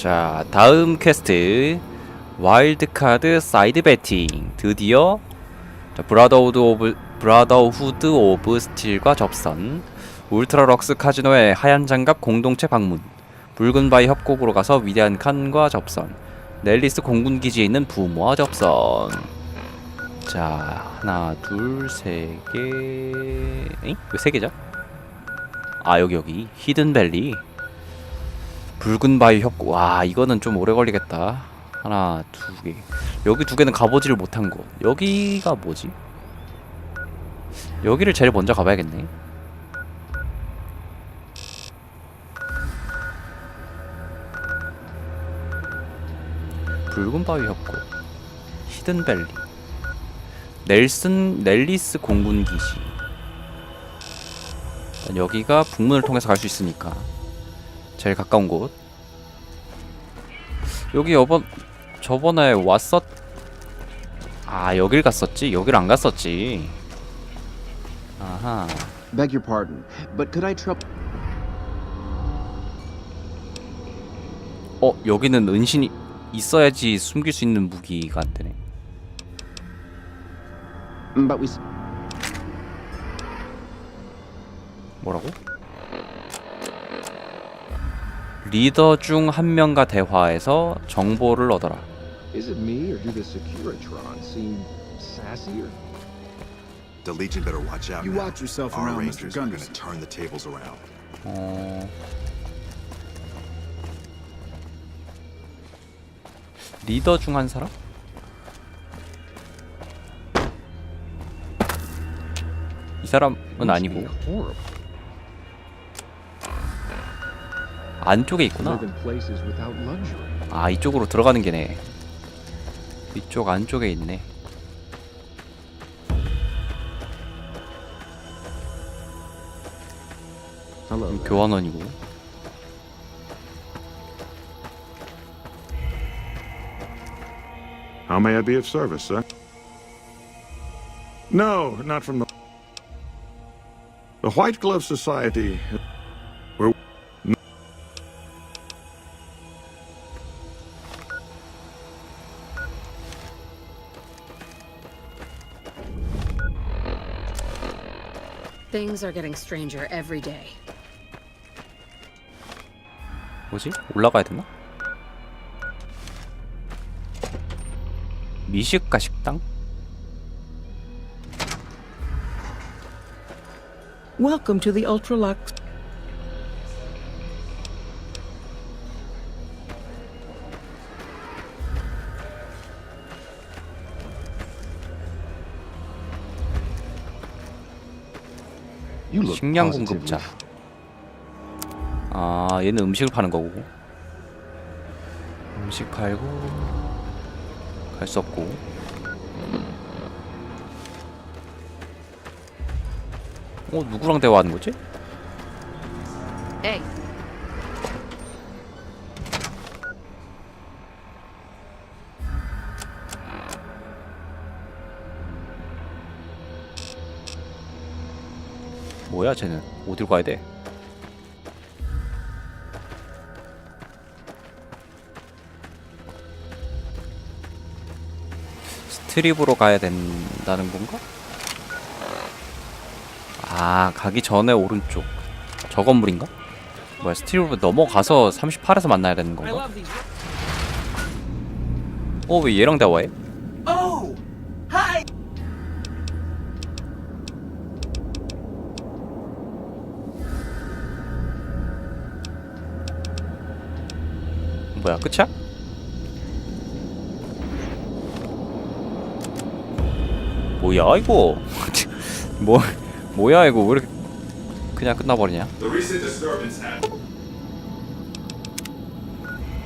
자 다음 퀘스트. 와일드카드 사이드 배팅. 드디어 자, 브라더우드 오브 브라더후드 오브 스틸과 접선. 울트라 럭스 카지노의 하얀 장갑 공동체 방문. 붉은 바위 협곡으로 가서 위대한 칸과 접선. 넬리스 공군 기지에 있는 부모와 접선. 자 하나 둘세개. 왜 세 개죠? 아 여기 여기. 히든밸리 붉은 바위 협곡 와 이거는 좀 오래 걸리겠다. 하나 두개. 여기 두 개는 가보지를 못한 곳. 여기가 뭐지? 여기를 제일 먼저 가봐야겠네. 붉은 바위 협곡 히든밸리. 넬슨 넬리스 공군 기지. 여기가 북문을 통해서 갈 수 있으니까 제일 가까운 곳 여기 여번 저번에 왔었 아 여길 갔었지 여길 안 갔었지 아하 Beg your pardon, but could I trouble? 어 여기는 은신이 있어야지 숨길 수 있는 무기가 안 되네 But we. 뭐라고? 리더 중 한 명과 대화해서 정보를 얻어라 Is it me, or do the Securitron seem sassier? The Legion better watch out. You now. watch yourself Our around, Mr. Rangers are gonna Gunderson. turn the tables around. 어... 리더 중 한 사람? 이 사람은 아니고 Horrible. 안쪽에 있구나. 아 이쪽으로 들어가는 게네. 이쪽 안쪽에 있네. Hello. 음, 교환원이고. How may I be of service, sir? No, not from the. The White Glove Society. Things are getting stranger every day. 뭐지? 올라가야 되나? 미식가 식당? Welcome to the Ultralux. 식량 positively 공급자. 아, 얘는 음식을 파는 거고. 음식 팔고 갈 수 없고. 어, 누구랑 대화하는 거지? Hey, 뭐야, 쟤는? 어디로 가야 돼? 스트립으로 가야 된다는 건가? 아, 가기 전에 오른쪽. 저 건물인가? 뭐야, 스트립으로 넘어가서 38에서 만나야 되는 건가? 어, 왜 얘랑 대화해? 뭐야, 끝이야? 뭐야, 이거? 뭐, 뭐야, 이거? 왜 이렇게 그냥 끝나버리냐?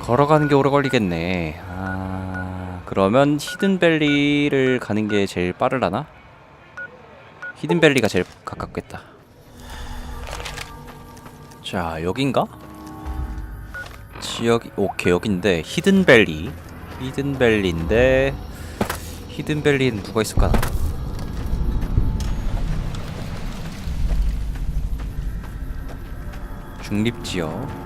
걸어가는 게 오래 걸리겠네. 아, 그러면 히든밸리를 가는 게 제일 빠르라나? 히든밸리가 제일 가깝겠다. 자, 여긴가? 지역이 오케이 여긴데 히든밸리 히든밸리인데 히든밸리는 누가 있을까나? 중립지역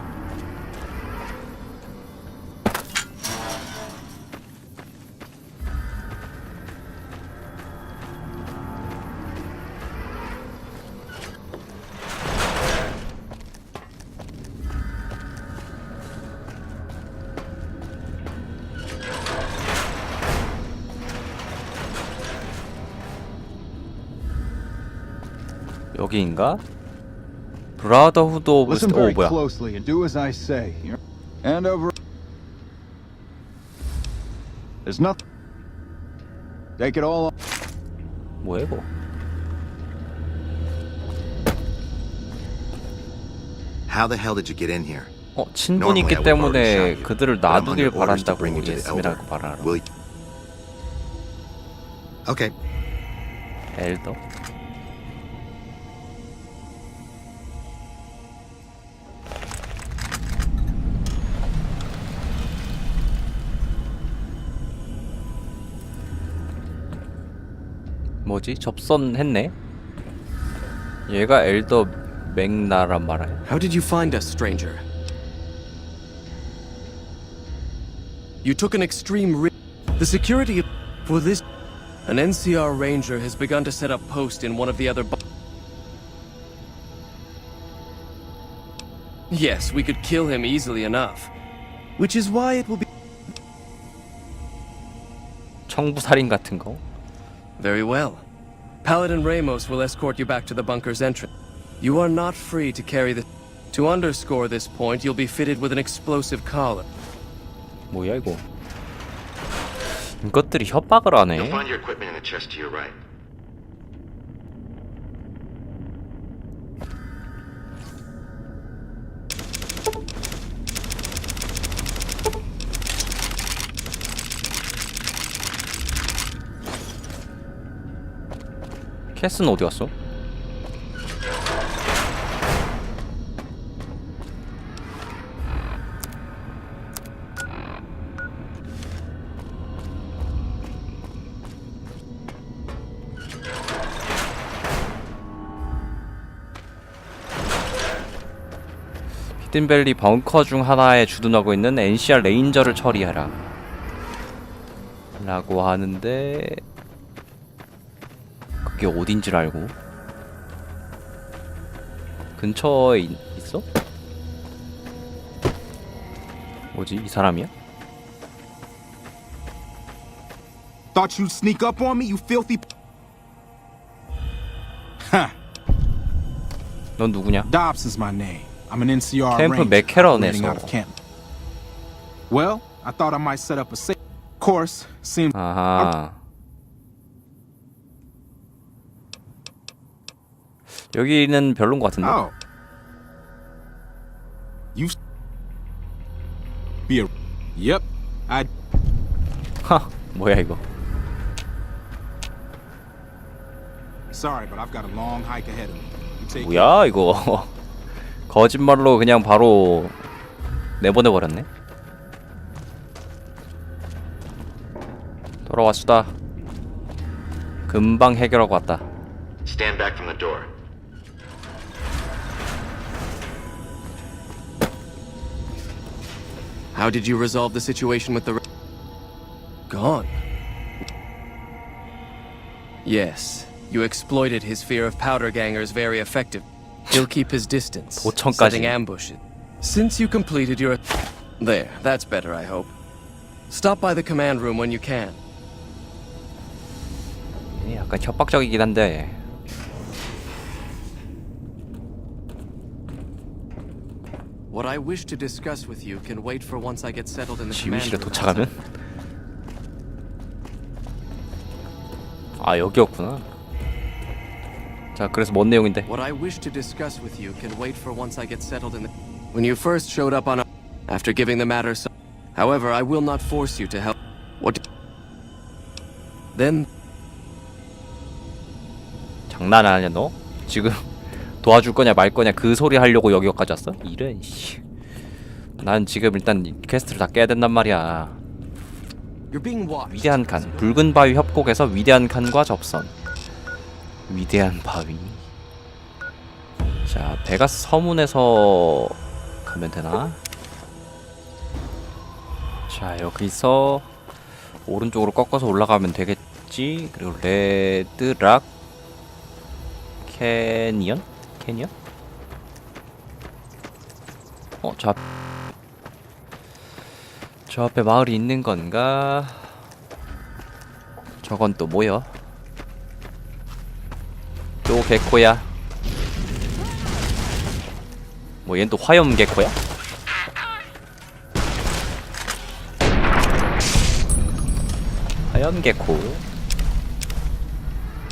여기인가? 브라더후드 오브 Listen 오 very 뭐야? closely and do as I say. And over. There's nothing. Take it all. 뭐야 이거? How the hell did you get in here? 어 친분이 있기 때문에 그들을 놔두길 바란다고 예스미라고 Elder. 말하라. Will you? Okay. 엘더? 뭐지? 접선했네? 얘가 엘더 맥나란 말이야. How did you find us, stranger? You took an extreme risk. The security for this. An NCR ranger has begun to set up post in one of the other. Bu- yes, we could kill him easily enough. Which is why it will be. 청부살인 같은 거? Very well. Paladin Ramos will escort you back to the bunker's entrance. You are not free to carry the. To underscore this point, you'll be fitted with an explosive collar. 뭐야 이거? 이것들이 협박을 하네. You'll find your equipment in the chest to your right. 캐스는 어디 갔어? 히든밸리 벙커 중 하나에 주둔하고 있는 NCR 레인저를 처리하라. 라고 하는데 그게 어딘지를 알고 근처에 있, 있어? 뭐지 이 사람이야? Thought you'd sneak up on me, you filthy. Huh. 넌 누구냐? Dobson's my name. I'm an NCR 캠프 ranger 맥캐런에서. operating out of camp. Well, I thought I might set up a safe course. Seems 아하 여기는 별론 것 같은데? oh. You be a Yep. I 하 뭐야 이거 sorry, but I've got a long hike ahead of me. You take 뭐야 이거 거짓말로 그냥 바로 내보내 버렸네. 돌아왔수다. 금방 해결하고 왔다. Stand back from the door. How did you resolve the situation with the. ra- Gone. Yes, you exploited his fear of powder gangers very effective. He'll keep his distance, 도청까지. setting ambushes. Since you completed your. There, that's better, I hope. Stop by the command room when you can. 예, 약간 협박적이긴 한데 What I wish to discuss with you can wait for once I get settled in the command 지휘실에 room. 도착하면 아 여기였구나. 자 그래서 뭔 내용인데? What I wish to discuss with you can wait for once I get settled in the. When you first showed up on a. After giving the matter some. However, I will not force you to help. What. Then. 장난 아니야 너? 지금 도와줄 거냐 말 거냐 그 소리 하려고 여기까지 왔어? 이런 씨. 난 지금 일단 이 퀘스트를 다 깨야 된단 말이야. 위대한 칸 붉은 바위 협곡에서 위대한 칸과 접선 위대한 바위 자 베가스 서문에서 가면 되나 자 여기서 오른쪽으로 꺾어서 올라가면 되겠지 그리고 레드락 캐니언 캐니언 어저 앞... 저 앞에 마을이 있는 건가? 저건 또 뭐야? 또 개코야. 뭐 얘는 또 화염 개코야? 화염 개코.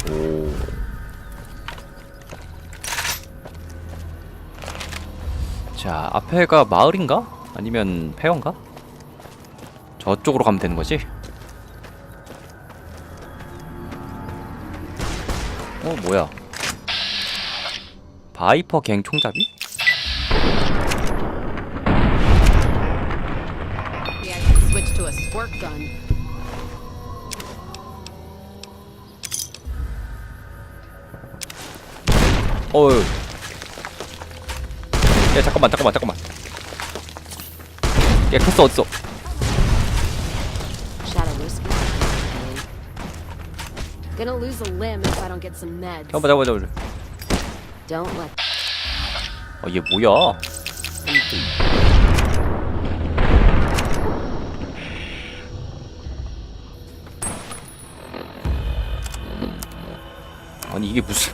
오. 자, 앞에가 마을인가? 아니면 폐허인가? 저쪽으로 가면 되는 거지? 어, 뭐야? 바이퍼 갱 총잡이? I 야, 잠깐만, 잠깐만, 잠깐만. 야, 캐스 어딨어? Gonna lose a limb if I don't get some meds. 잠깐만, 잠깐만, 잠깐만. Don't let 어, 얘 뭐야? 아니 이게 무슨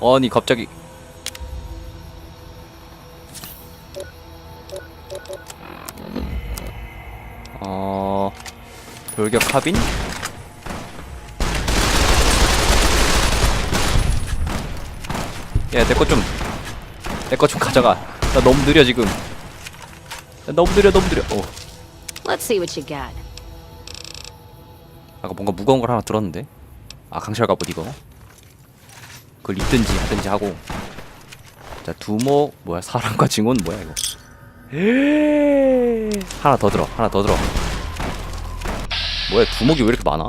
아니 갑자기 돌격 카빈? 야 내 거 좀 내 거 좀 가져가. 나 너무 느려 지금. 나 너무 느려 너무 느려. 어. Let's see what you got. 아까 뭔가 무거운 걸 하나 들었는데? 아 강철 갑옷 이거. 그걸 입든지 하든지 하고. 자 두목 뭐야 사람과 증온 뭐야 이거? 하나 더 들어 하나 더 들어 뭐야 두목이 왜 이렇게 많아?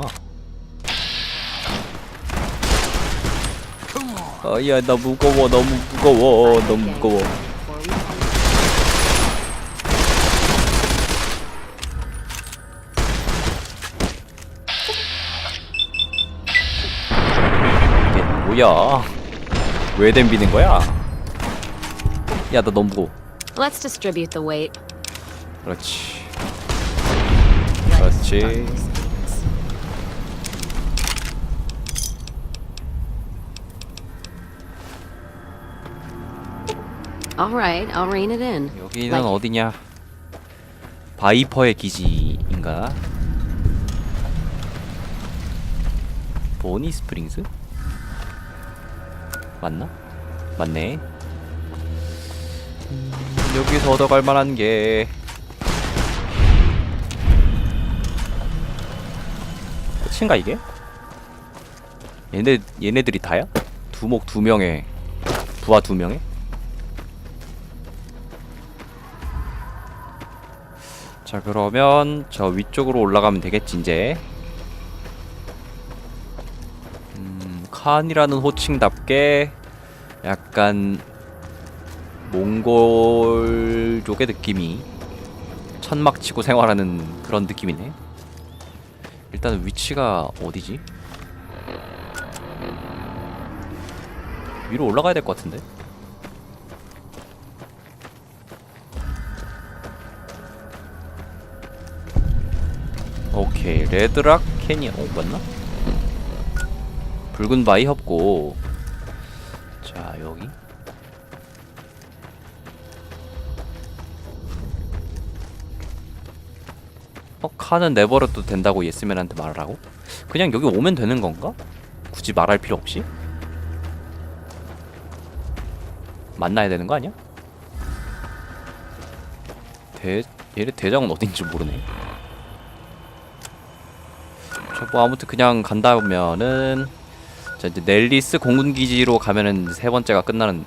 아야 나 무거워 너무 무거워 너무 무거워. 이게 뭐야? 왜 댐비는 거야? 야 나 너무 무거워. Let's distribute the weight. 그렇지. 그렇지. All right, I'll rein it in. 여기는 Like- 어디냐? 바이퍼의 기지인가? 보니 스프링스? 맞나? 맞네. 음, 여기서 얻어갈 만한 게 끝인가 이게? 얘네 얘네들이 다야? 두목 두 명에 부하 두 명에? 자 그러면 저 위쪽으로 올라가면 되겠지 이제. 음, 칸이라는 호칭답게 약간 몽골족의 느낌이 천막 치고 생활하는 그런 느낌이네. 일단은 위치가 어디지? 위로 올라가야 될 것 같은데 오케이 레드락 캐니언 어 맞나? 붉은 바위 협고 자 여기 어 칸은 내버려도 된다고 예스맨한테 말하라고? 그냥 여기 오면 되는 건가? 굳이 말할 필요 없이? 만나야 되는 거 아니야? 대 얘네 대장은 어딘지 모르네. 자, 뭐 아무튼 그냥 간다면은 자 이제 넬리스 공군 기지로 가면은 세 번째가 끝나는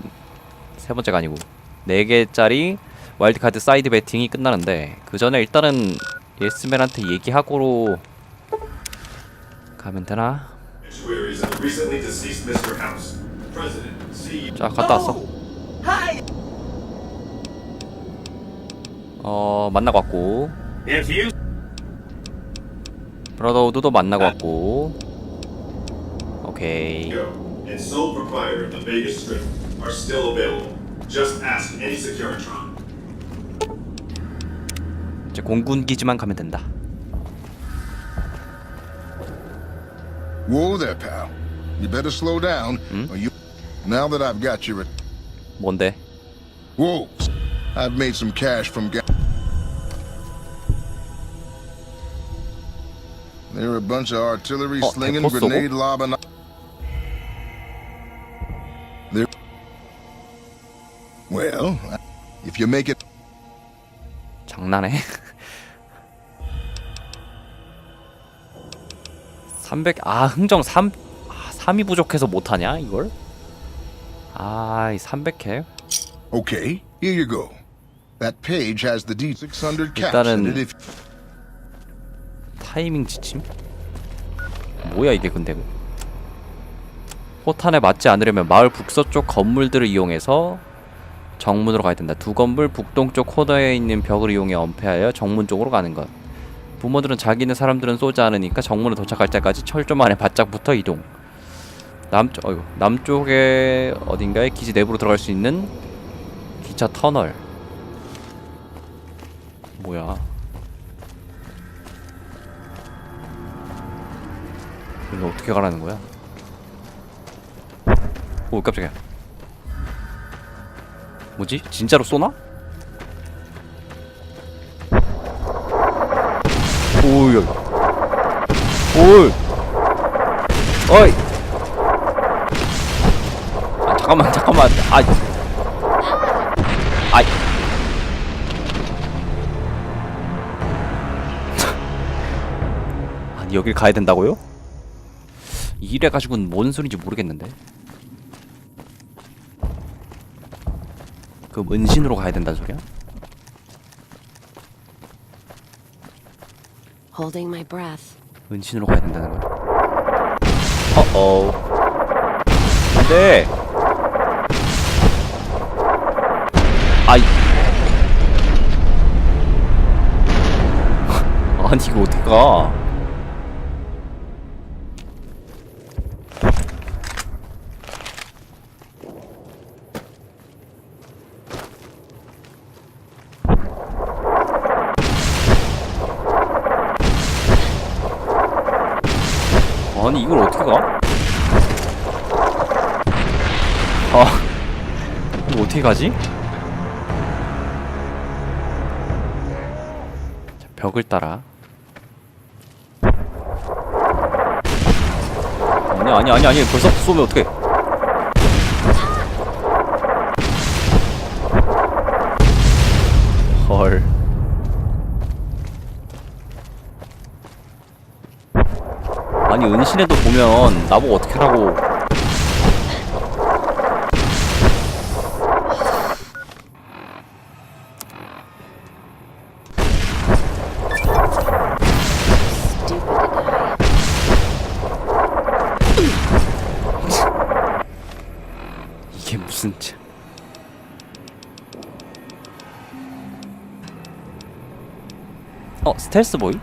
세 번째가 아니고 네 개짜리 와일드카드 사이드 배팅이 끝나는데 그 전에 일단은 예스맨한테 얘기하고로 가면 되나? 자 갔다 왔어. 어 만나고 왔고 브라더우드도 만나고 왔고 오케이 and sole proprietor of the Vegas Strip are still available, just ask any Securitron. 이제 공군 기지만 가면 된다. Whoa there, pal. You better slow down, or you. Now that I've got you. 뭔데? Whoa. I've made some cash from ga- bunch of artillery Oh, slinging, 대포 쏘고? grenade lobbing. They're well, if you make it. 장난해? 300, 아, 흥정 3, 아, 3이 부족해서 못하냐, 이걸? 아, 이 300회? Okay, here you go. That page has the D600 caps 일단은- in it. If 타이밍 지침? 뭐야, 이게 근데. 포탄에 맞지 않으려면 마을 북서쪽 건물들을 이용해서 정문으로 가야 된다. 두 건물 북동쪽 코너에 있는 벽을 이용해 엄폐하여 정문 쪽으로 가는 것. 부모들은 자기는 사람들은 쏘지 않으니까 정문에 도착할 때까지 철좀 안에 바짝 붙어 이동. 남쪽, 어이구, 남쪽에 어딘가에 기지 내부로 들어갈 수 있는 기차 터널. 뭐야? 여기 어떻게 가라는 거야? 오 깜짝이야. 뭐지? 진짜로 쏘나? 오이 오이 어이 아 잠깐만 잠깐만 아 아이 아니 여길 가야 된다고요? 이래 가지고는 뭔 소리인지 모르겠는데 그 은신으로 가야 된다는 소리야? Holding my breath. 은신으로 가야 된다는 거야. 어어. 안 돼. 아이. 아니 이거 어떻게 아니 이걸 어떻게 가? 아 이거 어떻게 가지? 자, 벽을 따라 아니 아니 아니 아니 벌써 쏘면 어떡해 헐 아니 은신에도 보면 나보고 어떻게 하라고. 이게 무슨 참 어 스텔스 보이?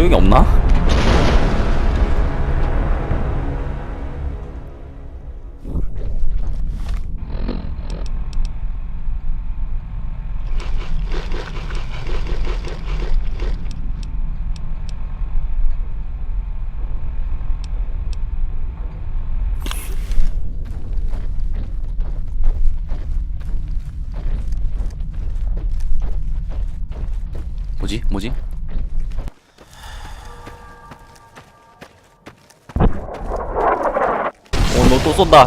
소용이 없나? 뭐지? 뭐지? 쏜다.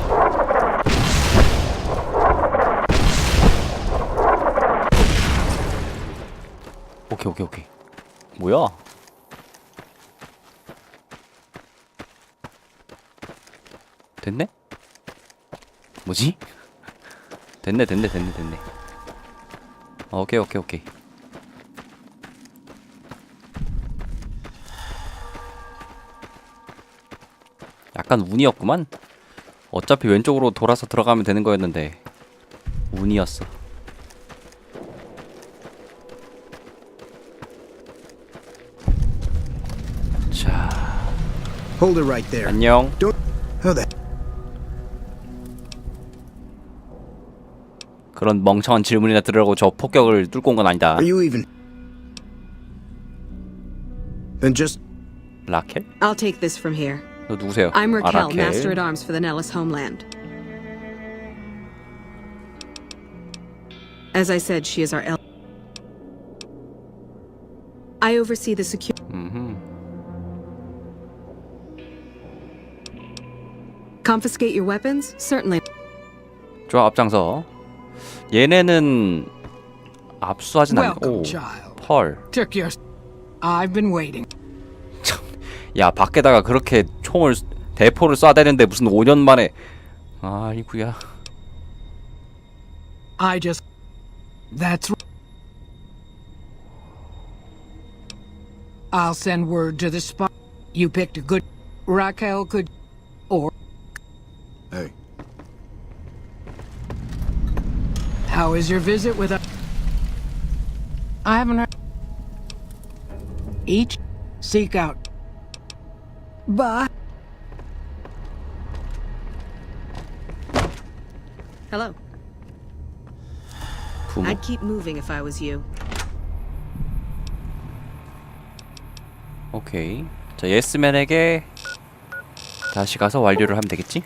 오케이, 오케이, 오케이. 뭐야? 됐네? 뭐지? 됐네, 됐네, 됐네, 됐네. 어, 오케이, 오케이, 오케이. 약간 운이었구만. 어차피 왼쪽으로 돌아서 들어가면 되는 거였는데 운이었어. 자, Hold it right there. 안녕. How the 그런 멍청한 질문이나 들으라고 저 폭격을 뚫고 온 건 아니다. are you even? Then just 라켈? I'll take this from here. 너 누구세요? I'm 아, Raquel, 라켈. Master at Arms for the Nellis homeland. As I said, she is our el- I oversee the security. 음흠. Confiscate your weapons? Certainly. 좋아 앞장서. 얘네는 압수하진 않. 오. child. 펄. Took your. I've been waiting. 야 밖에다가 그렇게 총을 쏘- 대포를 쏴대는데 무슨 5년 만에 아이구야 I just. That's. r- I'll send word to the spot. You picked a good. Raquel could. Or. Hey. How is your visit with a. I haven't heard. Each. Seek out. Bye. Hello. 부모 I'd keep moving if I was you. 오케이 자 예스맨에게 다시 가서 완료를 하면 되겠지?